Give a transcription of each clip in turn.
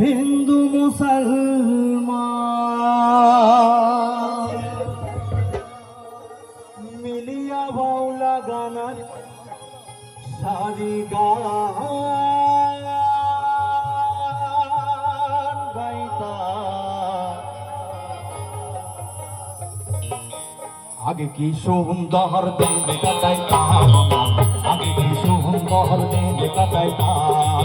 হিন্দু মুসলমান। মিলিয়া বাউলা গানার সারি গান গাইতা আগে কি সুন্দর দিন কাটাইতাম, আগে কি সুন্দর দিন কাটাইতাম।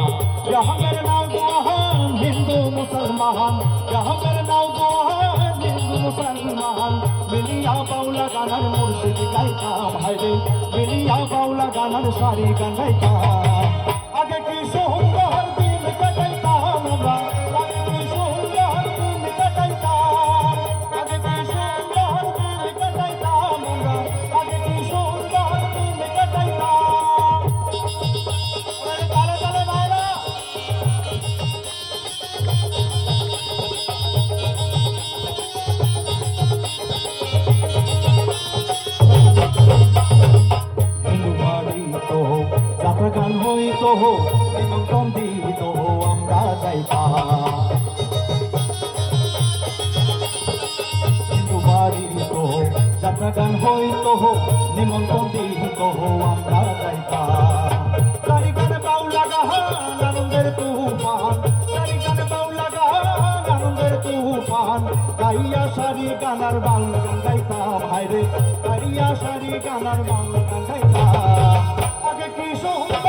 জাহাঙ্গের নৌজাহান হিন্দু মুসলমান, জাহাঙ্গের নৌজাহান হিন্দু মুসলমান। মিলিয়া বাউলা গানার মুর্শিদ গাইতাম হাইরে মিলিয়া বাউলা গানার সারি গান গাইতাম হিন্দু বাড়ি তো যাত্রা গান হইত নিমন্ত্রণ দিত আমরা যাইতাম হিন্দু বাড়ি তো যাত্রা গান হইত নিমন্ত্রণ দিত আমরা তুফান। গাইয়া সারি গানার বাং গাইতাম হায়রে গাইয়া সারি গানার বাং গাইতাম আগে কি সুন্দর